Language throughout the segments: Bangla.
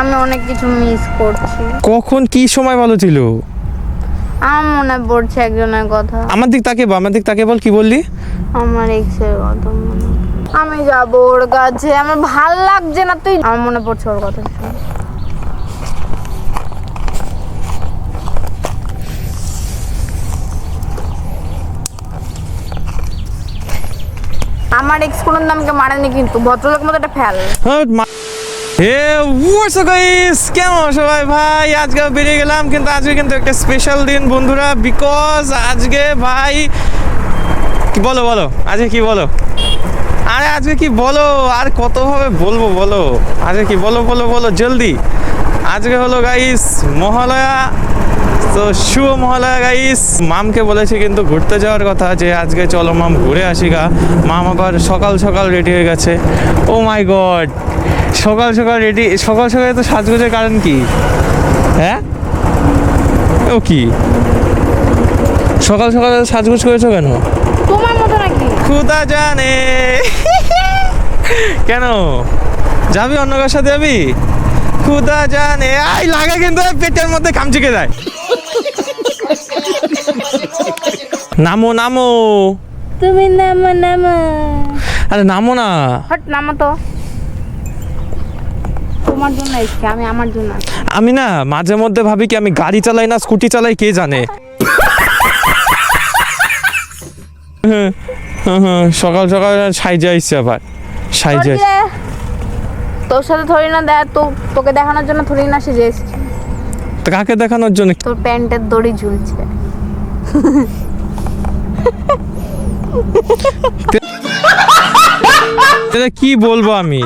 আমি অনেক কিছু মিস করছি। কখন কি সময় ভালো ছিল? আমার মনে পড়ছে একজনের কথা। আমার দিক তাকে বল আমার দিক তাকে বল কি বললি? আমার এক্সের কথা মনে আমি যাব ওর কাছে। আমার ভালো লাগছে না তুই আমার মনে পড়ছে ওর কথা। আমার এক্স কোনো নামকে মারেনি কিন্তু ভদ্রলোক মতো একটা ফেল। হ্যাঁ, কেমন ভাই আজকে বেরিয়ে গেলাম, কিন্তু আজকে কিন্তু একটা স্পেশাল দিন বন্ধুরা বিকজ আজকে ভাই বলো বলো, আজকে বলো? আরে আজকে বলো? আর কতভাবে বলব, বলো? আজকে কি বলো বলো বলো, জলদি। আজকে হলো গাইস মহালয়া। তো শুভ মহালয়া গাইস মামকে বলেছি কিন্তু ঘুরতে যাওয়ার কথা যে আজকে চলো মাম ঘুরে আসি গা। মাম আবার সকাল সকাল রেডি হয়ে গেছে। ও মাই গড সকাল সকাল রেডি সকাল সকাল তো সাজগোজের কারণ কি? হ্যাঁ? ও কি? সকাল সকাল সাজগোজ করেছ কেন? তোমার মতো নাকি? খুদা জানে। কেন? যাবি অন্য কার সাথে যাবি? খুদা জানে। আই লাগা কিন্তু পেটের মধ্যে খামচিকে যায়। নামো নামো। তুমি নামো নামো। আরে নামো না। হট নামো তো। তোমার জন্য এসছি আমি আমার জন্য আমি না মাঝে মধ্যে ভাবি কি আমি গাড়ি চালাই না স্কুটি চালাই কে জানে? সকাল সকাল সাইজে আইসি আবার সাইজে তোর সাথে থরি না দেখ তো তোকে দেখানোর জন্য থরি না সেজে এসছি। তো কাকে দেখানোর জন্য? তোর প্যান্টের দড়ি ঝুলছে। কি বলব আমি?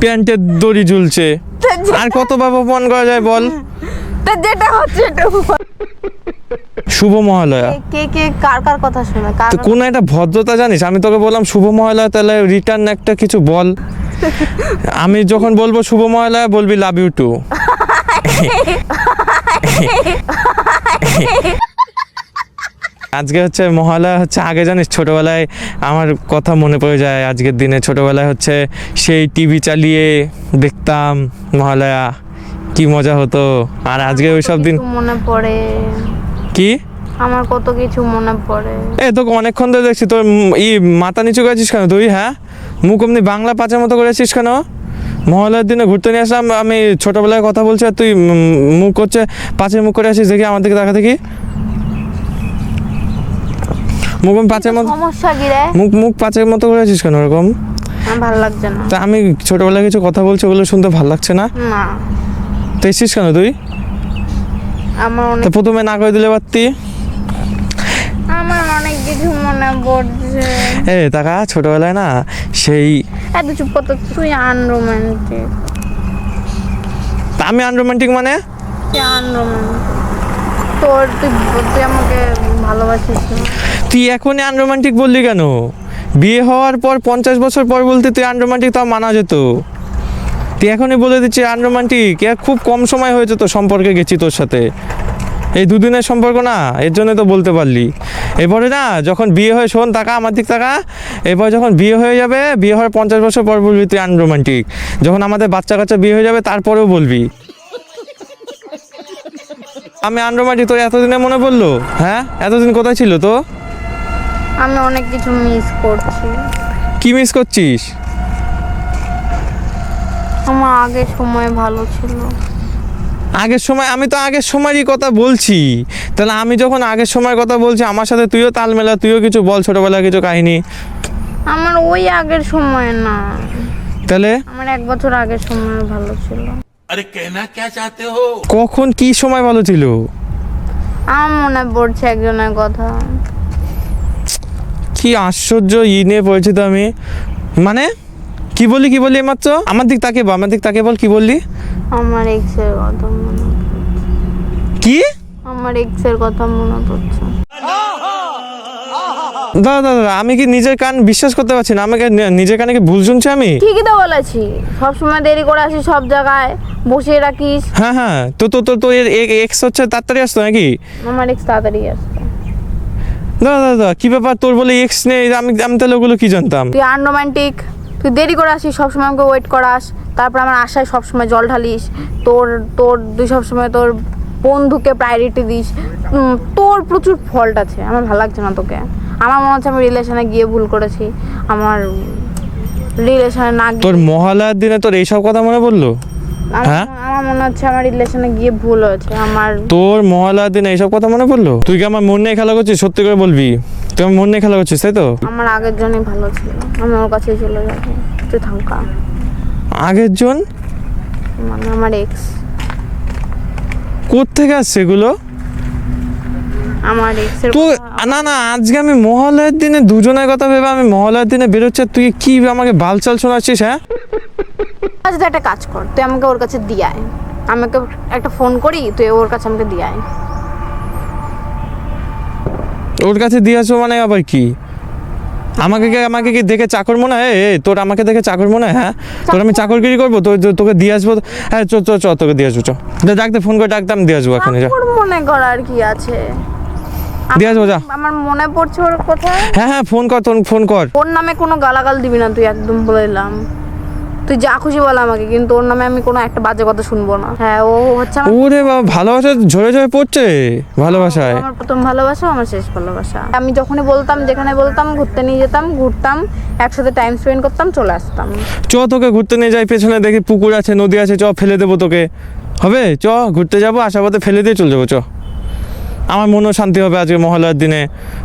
প্যান্টের দড়ি ঝুলছে। আর কত ভাবে অপমান করা যায় বল? তা যেটা হচ্ছে এটা শুভ মহালয়া। কে- কে কার কার কথা শুনে তো কোনো একটা ভদ্রতা জানিস? আমি তোকে বললাম শুভ মহালয়া তাহলে রিটার্ন একটা কিছু বল। আমি যখন বলব শুভ মহালয়া বলবি লাভ ইউ টু আজকে হচ্ছে মহালয়া হচ্ছে আগে জানিস ছোটবেলায় আমার কথা মনে পড়ে যায় আজকের দিনে ছোটবেলায় হচ্ছে সেই টিভি চালিয়ে দেখতাম মহালয়া কি মজা হতো। আর আজকে ওই সব দিন মনে পড়ে। কি? আমার কত কিছু মনে পড়ে। এ তোকে অনেকক্ষণ ধরে দেখছি তোর ই মাথা নিচু করেছিস কেন তুই হ্যাঁ? মুখ এমনি বাংলা পাঁচের মতো করেছিস কেন? মহলার দিনে ঘুরতে নিয়ে আসলাম আমি ছোটবেলায় কথা বলছি আর তুই মুখ করছে পাঁচের মুখ করে আসিস দেখি আমার দিকে দেখা দেখি মুখ পাঁচের মতো সমস্যা কি রে? মুখ মুখ পাঁচের মতো করে আছিস কেন ওরকম? ভালো লাগছে না। তা আমি ছোটবেলায় কিছু কথা বলছি ওগুলো শুনতে ভালো লাগছে না? না। তো এসছিস কেন তুই? আমার অনেক প্রথমে না করে দিলে পারতি আমার অনেক কিছু মনে পড়ছে। এ টাকা ছোটবেলায় না সেই এত চুপ কত তুই আনরোম্যান্টিক তা আমি আনরোমান্টিক মানে? তুই আনরোম্যান্টিক তোর তুই আমাকে ভালোবাসিস না। তুই এখনই আনরোমান্টিক বললি কেন? বিয়ে হওয়ার পর পঞ্চাশ বছর পর বলতে তুই আনরোমান্টিক তাও মানা যেত। তুই এখনই বলে দিচ্ছি আনরোমান্টিক এ খুব কম সময় হয়েছে তো সম্পর্কে গেছি তোর সাথে। এই দুদিনের সম্পর্ক না, এর জন্য তো বলতে পারলি। এরপরে না, যখন বিয়ে হয়ে, শোন টাকা আমার দিক টাকা এরপর যখন বিয়ে হয়ে যাবে, বিয়ে হওয়ার পঞ্চাশ বছর পর বলবি তুই আনরোমান্টিক যখন আমাদের বাচ্চা কাচ্চা বিয়ে হয়ে যাবে, তারপরেও বলবি। আমি আনরোমান্টিক তোর এতদিনে মনে পড়ল? হ্যাঁ? এতদিন কোথায় ছিল তো? আমি অনেক কিছু মিস করছি। কি মিস করছিস? আমার আগের সময় ভালো ছিল। আগের সময় আমি তো আগের সময়েরই কথা বলছি। তাহলে আমি যখন আগের সময়ের কথা বলছি আমার সাথে তুইও তাল মেলা তুইও কিছু বল ছোটবেলা কিছু কাহিনী। আমার ওই আগের সময় না। তাহলে? আমার এক বছর আগের সময় ভালো ছিল। আরে কেনা কে চাইতে হো? কখন কি সময় ভালো ছিল? আমার মনে পড়ছে একজনের কথা। কি আশ্চর্য ই নিয়ে পড়েছি তো আমি। মানে? কি বলি কি বলি মাত্র আমার দিক তাকে আমার দিক তাকে বল কি বললি? আমার এক্সের কথা মনে কি? আমার এক্সের কথা মনে পড়ছে। দাদা দাদা আমি কি নিজের কান বিশ্বাস করতে পারছি না? আমাকে নিজের কানে কি ভুল শুনছি আমি? ঠিকই তো বলেছি। সব সময় দেরি করে আসিস সব জায়গায় বসিয়ে রাখিস। হ্যাঁ হ্যাঁ তো তো তো তো এক্স হচ্ছে তাড়াতাড়ি আসতো নাকি? আমার এক্স তাড়াতাড়ি আসতো। দাদা দাদা কি ব্যাপার? তোর বলে এক্স নেই আমি আমি তাহলে ওগুলো কি জানতাম? তুই আনরোম্যান্টিক তুই দেরি করে আসিস সবসময় আমাকে ওয়েট করাস তারপর আমার আশায় সবসময় জল ঢালিস তোর তোর তুই সবসময় তোর বন্ধুকে প্রায়োরিটি দিস তোর প্রচুর ফল্ট আছে আমার ভালো লাগছে না তোকে। আমার মনে হচ্ছে আমি রিলেশনে গিয়ে ভুল করেছি আমার রিলেশনে না তোর মহালয়ার দিনে তোর এইসব কথা মনে পড়ল? আমার- হ্যাঁ? আমার মনে হচ্ছে আমার রিলেশনে গিয়ে ভুল হয়েছে আমার তোর দিনে এইসব কথা মনে পড়ল? তুই কি আমার মন নিয়ে খেলা করছিস? সত্যি করে বলবি। তুই আমার মন নিয়ে খেলা করছিস তাই তো? আমার আগের জনই ভালো ছিল। আমি ওর কাছেই চলে যাব তুই থাকা আগের জন? মানে আমার এক্স কোত্থেকে আসছে এগুলো? আমার এক্সের না না আজকে আমি মহালয়ার দিনে দুজনের কথা ভেবে আমি মহালয়ার দিনে বেরোচ্ছি তুই কি আমাকে বালচাল শোনাচ্ছিস হ্যাঁ? আজ তুই একটা কাজ কর তুই আমাকে ওর কাছে দিয়ে আয়। আমাকে একটা ফোন করি তুই ওর কাছে আমাকে দিয়ে আয়। ওর কাছে দিয়ে আসব মানে আবার কি? আমাকে কি আমাকে কি দেখে চাকর মনে হয়? এ তোর আমাকে দেখে চাকর মনে হয় হ্যাঁ? তোর আমি চাকরগিরি করব? তো তো- তোকে দিয়ে আসব? হ্যাঁ চ চ চ তোকে দিয়ে আসব চ। ডাকতে ফোন করে ডাকতাম দিয়ে আসব ওর মনে করার কি আছে। দিয়ে আসব যা। আমার মনে পড়ছে ওর কথা হ্যাঁ হ্যাঁ ফোন কর তোর ফোন কর। ওর নামে কোনো গালাগাল দিবি না তুই একদম বলে দিলাম। তুই যা খুশি বল আমাকে কিন্তু ওর নামে আমি কোনো একটা বাজে কথা শুনব না। হ্যাঁ ও হচ্ছে আমার ওরে বাবা ভালোবাসা ঝরে ঝরে পড়ছে ভালোবাসায়। আমার প্রথম ভালোবাসা আমার শেষ ভালোবাসা। আমি যখনই বলতাম যেখানে বলতাম ঘুরতে নিয়ে যেতাম ঘুরতাম একসাথে টাইম স্পেন্ড করতাম চলে আসতাম। চ তোকে ঘুরতে নিয়ে যাই পেছনে দেখি পুকুর আছে নদী আছে চ ফেলে দেবো তোকে। হবে? চ ঘুরতে যাব পথে ফেলে দিয়ে চলে যাব চ। আমার মনও শান্তি হবে আজকে মহালয়ার দিনে।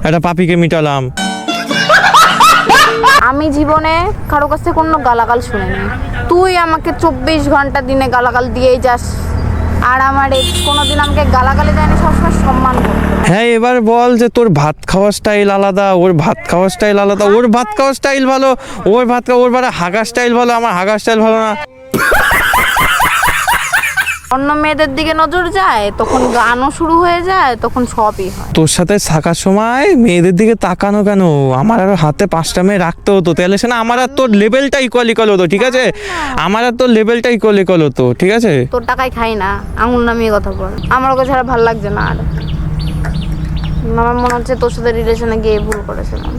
একটা পাপিকে মিটালাম। আমি জীবনে কারও কাছে থেকে কোনো গালাগাল শুনিনি তুই আমাকে চব্বিশ ঘণ্টা দিনে গালাগাল দিয়েই যাস আর আমার কোনোদিন আমাকে গালাগালি দেয়নি সবসময় সম্মান হ্যাঁ এবার বল যে তোর ভাত খাওয়ার স্টাইল আলাদা ওর ভাত খাওয়ার স্টাইল আলাদা ওর ভাত খাওয়ার স্টাইল ভালো ওর ভাত খাওয়া ওর বারে হাগার স্টাইল ভালো আমার হাগার স্টাইল ভালো না অন্য মেয়েদের দিকে নজর যায় তখন গানও শুরু হয়ে যায় তখন সবই হয়। তোর সাথে থাকার সময় মেয়েদের দিকে তাকানো কেন? আমার আর হাতে পাঁচটা মেয়ে রাখতে হতো। তাহলে সে না আমার আর তোর লেভেলটা ইকুয়াল ইকুয়াল হতো ঠিক আছে? আমার আর তোর লেভেলটা ইকুয়াল ইকুয়াল হতো ঠিক আছে? তোর টাকায় খাই না আঙুল নামিয়ে কথা বল। আমার ওকে ছাড়া ভালো লাগছে না আর। আমার মনে হচ্ছে তোর সাথে রিলেশনে গিয়ে ভুল করেছিলাম।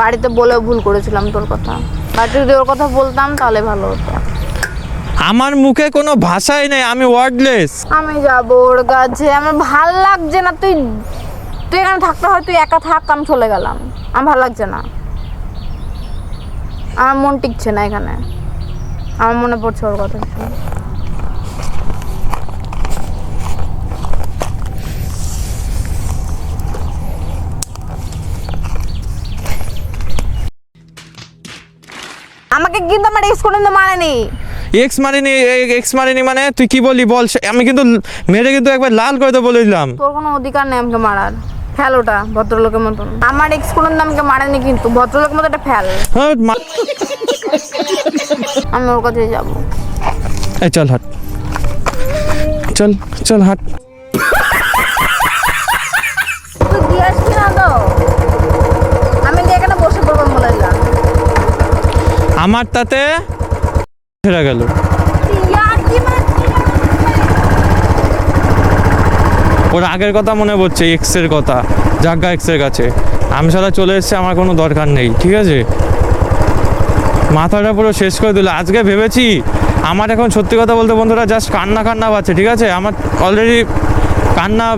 বাড়িতে বলেও ভুল করেছিলাম তোর কথা। বাড়িতে যদি ওর কথা বলতাম তাহলে ভালো হতো। আমার মুখে কোনো ভাষাই নেই, আমি ওয়ার্ডলেস আমি যাব ওর কাছে। আমার ভালো লাগছে না, তুই তুই এখানে থাকতে হয়, তুই একা থাক, আমি চলে গেলাম। আমার ভালো লাগছে না। আমার মন টিকছে না এখানে। আমার মনে পড়ছে ওর কথা। আমাকে কিন্তু আমার এক্স কোনোদিন মানেনি। এক্স মারিনি এক্স মারিনি মানে তুই কি বললি বল? আমি কিন্তু মেরে কিন্তু একবার লাল করে দেবো বলে দিলাম। তোর কোনো অধিকার নেই আমাকে মারার। ফেল ওটা ভদ্রলোকের মতন। আমার এক্স কোনোদিন আমাকে মারেনি কিন্তু ভদ্রলোকের মতো একটা ফেল। হ্যাঁ, আমি ওর কাছে যাব। এই চল হাট। চল চল হাট। তো? বলে আমার তাতে ফেরা গেল? ওর আগের কথা মনে পড়ছে এক্সের কথা, জাগা এক্সের কাছে। আমি সারা চলে এসেছি, আমার কোনো দরকার নেই, ঠিক আছে? মাথাটা পুরো শেষ করে দিল। আজকে ভেবেছি, আমার এখন সত্যি কথা বলতে বন্ধুরা জাস্ট কান্না কান্না পাচ্ছে, ঠিক আছে? আমার অলরেডি কান্না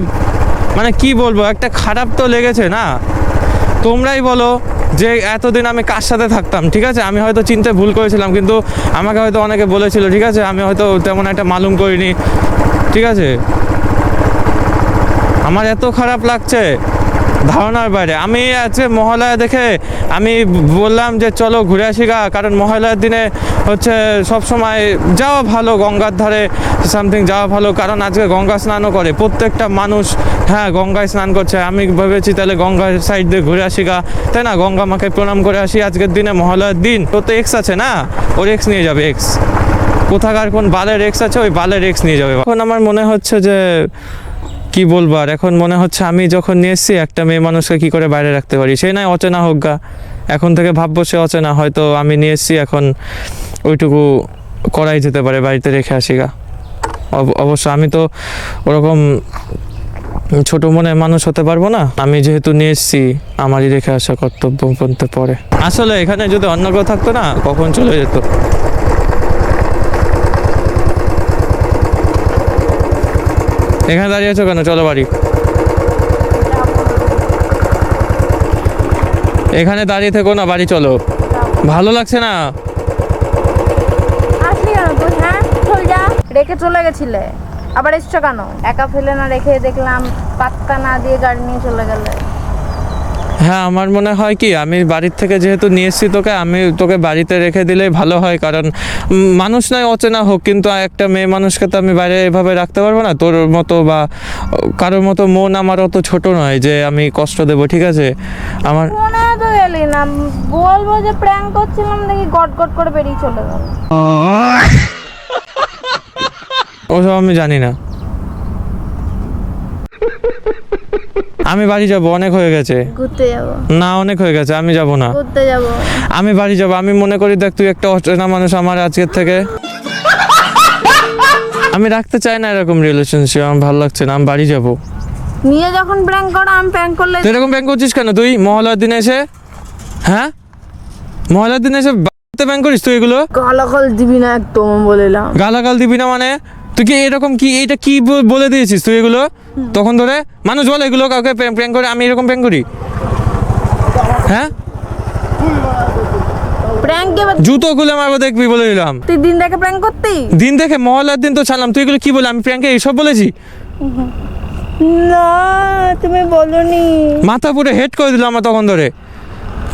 মানে কি বলব, একটা খারাপ তো লেগেছে না? তোমরাই বলো যে এতদিন আমি কার সাথে থাকতাম, ঠিক আছে? আমি হয়তো চিনতে ভুল করেছিলাম, কিন্তু আমাকে হয়তো অনেকে বলেছিল, ঠিক আছে? আমি হয়তো তেমন একটা মালুম করিনি, ঠিক আছে? আমার এত খারাপ লাগছে। ধারণার বাইরে। আমি আজকে মহালয়া দেখে আমি বললাম যে চলো ঘুরে আসি গা, কারণ মহালয়ার দিনে হচ্ছে সব সময় যাওয়া ভালো, গঙ্গার ধারে সামথিং যাওয়া ভালো, কারণ আজকে গঙ্গা স্নানও করে। প্রত্যেকটা মানুষ হ্যাঁ গঙ্গায় স্নান করছে। আমি ভেবেছি তাহলে গঙ্গার সাইড দিয়ে ঘুরে আসি গা। তাই না? গঙ্গা মাকে প্রণাম করে আসি। আজকের দিনে মহালয়ার দিন। তো তো এক্স আছে না? ওর এক্স নিয়ে যাবে এক্স কোথাকার কোন বালের এক্স আছে, ওই বালের এক্স নিয়ে যাবে। এখন আমার মনে হচ্ছে যে কি বলব? আর এখন মনে হচ্ছে আমি যখন নিয়ে এসেছি, একটা মেয়ে মানুষকে কি করে বাইরে রাখতে পারি? সে নয় অচেনা হোক গা। এখন থেকে ভাববো সে অচেনা, হয়তো আমি নিয়ে এসেছি, এখন ওইটুকু করাই যেতে পারে, বাড়িতে রেখে আসি গা। অব- অবশ্য আমি তো ওরকম ছোট মনে মানুষ হতে পারব না। আমি যেহেতু নিয়ে এসেছি, আমারই রেখে আসা কর্তব্য পড়ে আসলে এখানে যদি অন্য কেউ থাকতো না, কখন চলে যেত? এখানে দাঁড়িয়ে আছো কেন? চলো বাড়ি। এখানে দাঁড়িয়ে থেকো না, বাড়ি চলো। ভালো লাগছে না? হ্যাঁ রেখে চলে গেছিলে। আবার এসছো কেন? একা ফেলে না রেখে দেখলাম পাত্তা না দিয়ে গাড়ি নিয়ে চলে গেলে। হ্যাঁ আমার মনে হয় কি আমি বাড়ির থেকে যেহেতু নিয়ে এসেছি তোকে আমি তোকে বাড়িতে রেখে দিলেই ভালো হয়। কারণ মানুষ নয় অচেনা হোক কিন্তু একটা মেয়ে মানুষকে তো আমি বাইরে এভাবে রাখতে পারব না। তোর মতো বা কারোর মতো মন আমার অত ছোট নয় যে আমি কষ্ট দেবো ঠিক আছে? আমার তো গেলি না। বলব যে প্র্যাঙ্ক করছিলাম দেখি গট গট করে বেরিয়ে চলে গেল। ওসব আমি জানি না। আমি বাড়ি যাব অনেক হয়ে গেছে। ঘুরতে যাব। না অনেক হয়ে গেছে আমি যাব না। ঘুরতে যাব। আমি বাড়ি যাব আমি মনে করি দেখ তুই একটা অচেনা মানুষ আমার আজকের থেকে। আমি রাখতে চাই না এরকম রিলেশনশিপ আমার ভালো লাগছে না আমি বাড়ি যাব। নিয়ে যখন প্র্যাঙ্ক করো আমি প্র্যাঙ্ক করলে তুই এরকম ব্যাংক করছিস কেন? তুই মহলার দিনে এসে হ্যাঁ? মহলার দিনে এসে বাড়িতে ব্যাংক করিস তুই এগুলো? গালাগাল দিবি না একদম বলেলাম গালাগাল দিবি না মানে? তুই কি এরকম কি এটা কি বলে দিয়েছিস তুই এগুলো? তখন ধরে মানুষ বলে এগুলো কাউকে প্র্যাঙ্ক করে আমি এরকম প্র্যাঙ্ক করি। হ্যাঁ? জুতো খুলে মারবো দেখবি বলে দিলাম। তুই দিন দেখে প্র্যাঙ্ক করতি? দিন দেখে মহলার দিন তো ছাড়লাম তুই এগুলো কি বলে আমি প্র্যাঙ্কে এইসব বলেছি? না তুমি বলনি। মাথা পুরো হেড করে দিল আমার তখন ধরে।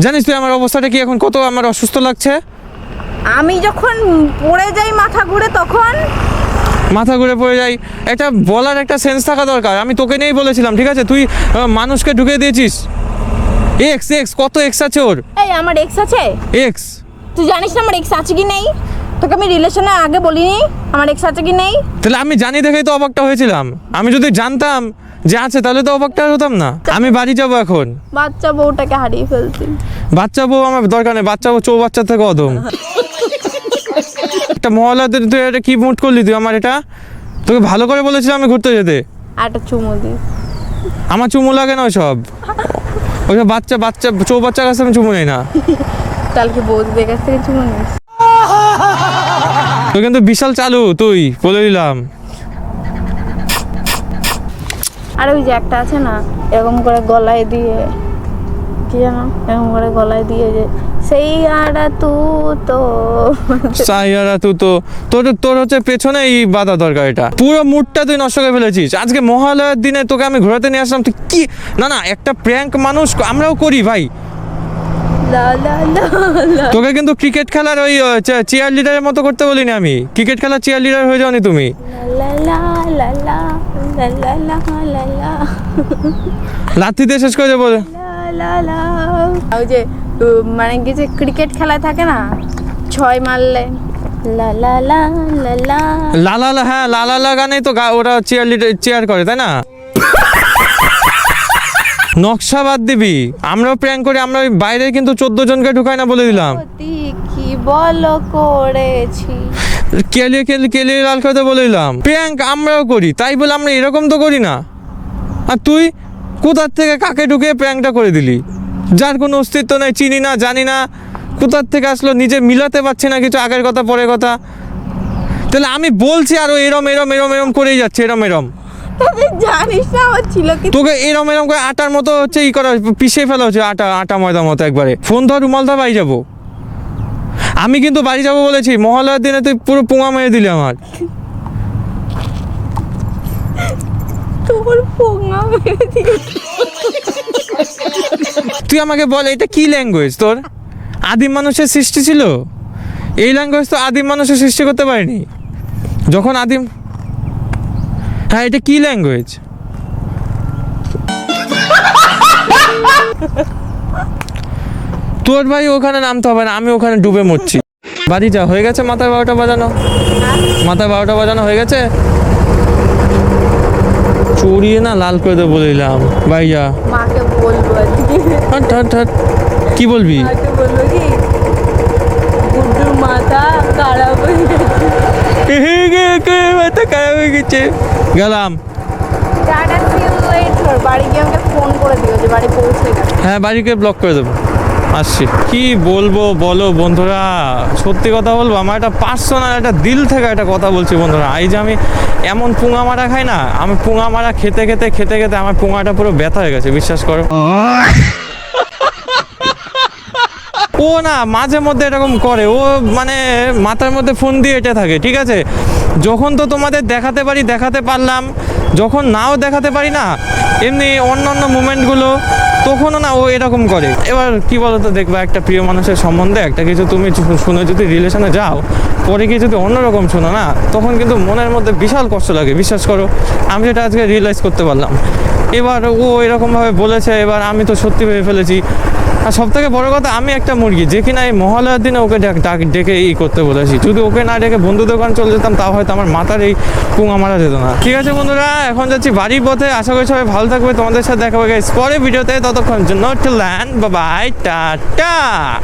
জানিস তুই আমার অবস্থাটা কি এখন কত আমার অসুস্থ লাগছে? আমি যখন পড়ে যাই মাথা ঘুরে তখন মাথা ঘুরে পড়ে যাই। এটা বলার একটা সেন্স থাকা দরকার। আমি তোকে নিয়েই বলেছিলাম ঠিক আছে? তুই মানুষকে ঢুকে দিয়েছিস। এক্স এক্স কত এক্স আছে ওর? এই আমার এক্স আছে? এক্স তুই জানিস না আমার এক্স আছে কি নেই? তোকে আমি রিলেশনে আগে বলিনি আমার এক্স আছে কি নেই? তাহলে আমি জানি দেখেই তো অবাকটা হয়েছিলাম। আমি যদি জানতাম যে আছে তাহলে তো অবাকটা হতাম না। আমি বাড়ি যাব এখন। বাচ্চা বউটাকে হারিয়ে ফেলছি। বাচ্চা বউ আমার দরকার নেই বাচ্চা বউ চৌ বাচ্চা থেকে অদম একটা মহলাতে তুই এটা কি মুট করলি তুই আমার এটা? তোকে ভালো করে বলেছিলাম আমি ঘুরতে যেতে। একটা চুমু দিস আমার চুমু লাগে না ওইসব ওইসব বাচ্চা বাচ্চা চৌ বাচ্চার কাছে আমি চুমু নেই না। তাহলে কি বৌদিদের কাছ থেকে চুমু নিস? তুই কিন্তু বিশাল চালু তুই বলে দিলাম। আর ওই যে একটা আছে না এরকম করে গলায় দিয়ে। কি যেন এরকম করে গলায় দিয়ে যে সেই আড়া তু তো। সাইয়ারা তু তো। তোর তোর হচ্ছে পেছনে এই বাধা দরকার এটা। পুরো মুডটা তুই নষ্ট করে ফেলেছিস। আজকে মহালয়ার দিনে তোকে আমি ঘোরাতে নিয়ে আসলাম। তুই কি না না একটা প্র্যাঙ্ক মানুষ আমরাও করি ভাই। তোকে কিন্তু ক্রিকেট খেলার ওই চেয়ার লিডারের মতো করতে বলিনি আমি। ক্রিকেট খেলার চেয়ার লিডার হয়ে যাওনি তুমি। লাথি দিয়ে শেষ করে বলে লা ওই যে মানে কি যে ক্রিকেট খেলায় থাকে না? ছয় মারলে। লালা লা হ্যাঁ লালা লা গানেই তো ওরা চেয়ার লিডার চেয়ার করে তাই না? নকশা বাদ দিবি। আমরাও প্র্যাঙ্ক করি আমরা ওই বাইরে কিন্তু চোদ্দ জনকে ঢুকাই না বলে দিলাম। কি বলো করেছি। কেলিয়ে কেলি কেলিয়ে লাল করতে বলে দিলাম। প্র্যাঙ্ক আমরাও করি তাই বলে আমরা এরকম তো করি না। আর তুই? কোথার থেকে কাকে ঢুকে প্র্যাঙ্কটা করে দিলি? যার কোনো অস্তিত্ব নেই চিনি না জানি না। কোথার থেকে আসলো নিজে মিলাতে পারছি না কিছু আগের কথা পরের কথা? তাহলে আমি বলছি আরও এরম এরম এরম এরম করেই যাচ্ছে এরম এরম। জানিস না আমার ছিল কি তোকে এরম এরম করে আটার মতো হচ্ছে ই করা পিছিয়ে ফেলা হচ্ছে আটা আটা ময়দা মতো একবারে। ফোন ধর রুমাল ধর বাড়ি যাব। আমি কিন্তু বাড়ি যাব বলেছি মহালয়ার দিনে তুই পুরো পুঙা মেরে দিলি আমার। পোঙা মেরে তুই আমাকে বল এটা কি ল্যাঙ্গুয়েজ তোর? আদিম মানুষের সৃষ্টি ছিল? এই ল্যাঙ্গুয়েজ তো আদিম মানুষের সৃষ্টি করতে পারেনি। যখন আদিম হ্যাঁ এটা কি ল্যাঙ্গুয়েজ তোর ভাই ওখানে নামতে হবে না, আমি ওখানে ডুবে মরছি। বাড়ি যা, হয়ে গেছে মাথায় বারোটা বাজানো? মাথায় বারোটা বাজানো হয়ে গেছে? চড়িয়ে না লাল করে দেবো বলিলাম ভাইয়া। মাকে বলব হাট হাট হাট কি বলবি? মাকে বলব কি গুড্ডুর মাথা খারাপ হয়ে গেছে। মাথা খারাপ হয়ে গেছে। গেলাম। বাড়ি গিয়ে আমাকে ফোন করে দিও যে বাড়ি পৌঁছে হ্যাঁ বাড়িকে ব্লক করে দেবো। আসছি। কি বলব বলো বন্ধুরা, সত্যি কথা বলব, আমার একটা পার্সোনাল একটা দিল থেকে একটা কথা বলছি বন্ধুরা। এই যে আমি এমন পুঙা মারা খাই না, আমি পুঙা মারা খেতে খেতে খেতে খেতে আমার পুঙাটা পুরো ব্যথা হয়ে গেছে, বিশ্বাস করো। ও না, মাঝে মধ্যে এরকম করে, ও মানে মাথার মধ্যে ফোন দিয়ে এটা থাকে, ঠিক আছে? যখন তো তোমাদের দেখাতে পারি, দেখাতে পারলাম। যখন নাও দেখাতে পারি না, এমনি অন্য অন্য মুমেন্টগুলো, তখনও না ও এরকম করে। এবার কি বলতো, দেখবা একটা প্রিয় মানুষের সম্বন্ধে একটা কিছু তুমি শুনে যদি রিলেশনে যাও, পরে গিয়ে যদি অন্যরকম শোনো না, তখন কিন্তু মনের মধ্যে বিশাল কষ্ট লাগে, বিশ্বাস করো। আমি যেটা আজকে রিয়েলাইজ করতে পারলাম। এবার ও এরকমভাবে বলেছে, এবার আমি তো সত্যি ভেবে ফেলেছি। আর সব থেকে বড় কথা, আমি একটা মুরগি, যে কিনা এই মহালয়ার দিনে ওকে ডাক- ডাক ই করতে বলেছি। যদি ওকে না ডেকে বন্ধু দোকান চলে যেতাম তাও হয়তো আমার মাথার এই পুঙা মারা যেত না। ঠিক আছে বন্ধুরা, এখন যাচ্ছি বাড়ির পথে। আশা করি সবাই ভালো থাকবে। তোমাদের সাথে দেখা হবে পরে ভিডিওতে। ততক্ষণ জন্য ল্যান্ড বাই টাটা!